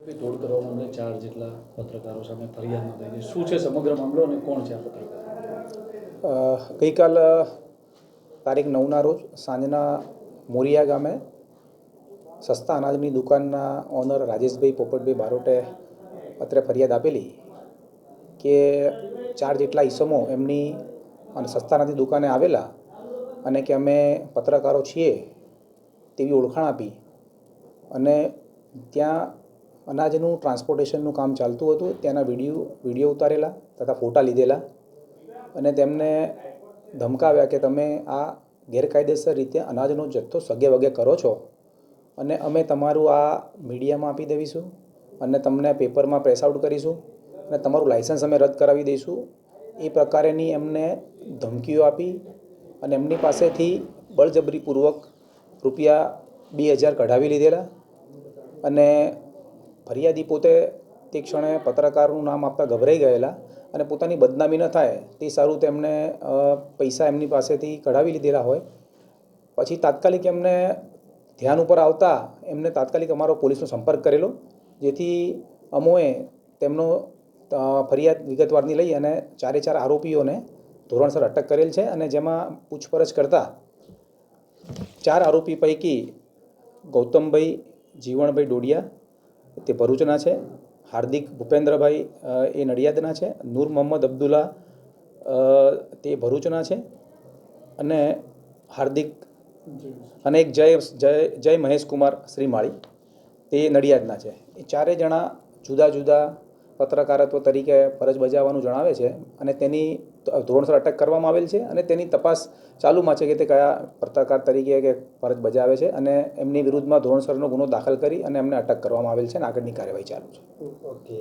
તોડ કરવામાં અમને ચાર જેટલા પત્રકારો સામે ફરિયાદ નોંધાઈ છે. શું છે સમગ્ર મામલો અને કોણ છે આ પત્રકાર? ગઈકાલ તારીખ નવના રોજ સાંજના મોરિયા ગામે સસ્તા અનાજની દુકાનના ઓનર રાજેશભાઈ પોપટભાઈ બારોટે અત્રે ફરિયાદ આપેલી કે ચાર જેટલા ઈસમો એમની અને સસ્તા અનાજની દુકાને આવેલા અને કે અમે પત્રકારો છીએ તેવી ઓળખાણ આપી અને ત્યાં અનાજનું ટ્રાન્સપોર્ટેશનનું કામ ચાલતું હતું, ત્યાંના વીડિયો વીડિયો ઉતારેલા તથા ફોટા લીધેલા અને તેમને ધમકાવ્યા કે તમે આ ગેરકાયદેસર રીતે અનાજનો જથ્થો સગે વગે કરો છો અને અમે તમારું આ મીડિયામાં આપી દેવીશું અને તમને પેપરમાં પ્રેસ આઉટ કરીશું અને તમારું લાઇસન્સ અમે રદ કરાવી દઈશું. એ પ્રકારેની એમને ધમકીઓ આપી અને એમની પાસેથી બળજબરીપૂર્વક રૂપિયા બે હજાર કઢાવી લીધેલા અને ફરિયાદી પોતે તે ક્ષણે પત્રકારનું નામ આપતા ગભરાઈ ગયેલા અને પોતાની બદનામી ન થાય તે સારું તેમણે પૈસા એમની પાસેથી કઢાવી લીધેલા હોય. પછી તાત્કાલિક એમને ધ્યાન ઉપર આવતા એમને તાત્કાલિક અમારો પોલીસનો સંપર્ક કરેલો, જેથી અમોએ તેમનો ફરિયાદ વિગતવારની લઈ અને ચારે ચાર આરોપીઓને ધોરણસર અટક કરેલ છે અને જેમાં પૂછપરછ કરતા ચાર આરોપી પૈકી ગૌતમભાઈ, જીવણભાઈ ડોડિયા તે ભરૂચના છે, હાર્દિક ભૂપેન્દ્રભાઈ એ નડિયાદના છે, નૂર મોહમ્મદ અબ્દુલ્લા તે ભરૂચના છે અને હાર્દિક અને એક જય જય જય મહેશ કુમાર શ્રીમાળી તે નડિયાદના છે. એ ચારેય જણા જુદા જુદા પત્રકારત્વ તરીકે ફરજ બજાવવાનું જણાવે છે અને તેની ધોરણસર અટક કરવામાં આવેલ છે અને તેની તપાસ ચાલુમાં છે કે તે કયા પત્રકાર તરીકે કે ફરજ બજાવે છે અને એમની વિરુદ્ધમાં ધોરણસરનો ગુનો દાખલ કરી અને એમને અટક કરવામાં આવેલ છે અને આગળની કાર્યવાહી ચાલુ છે. ઓકે.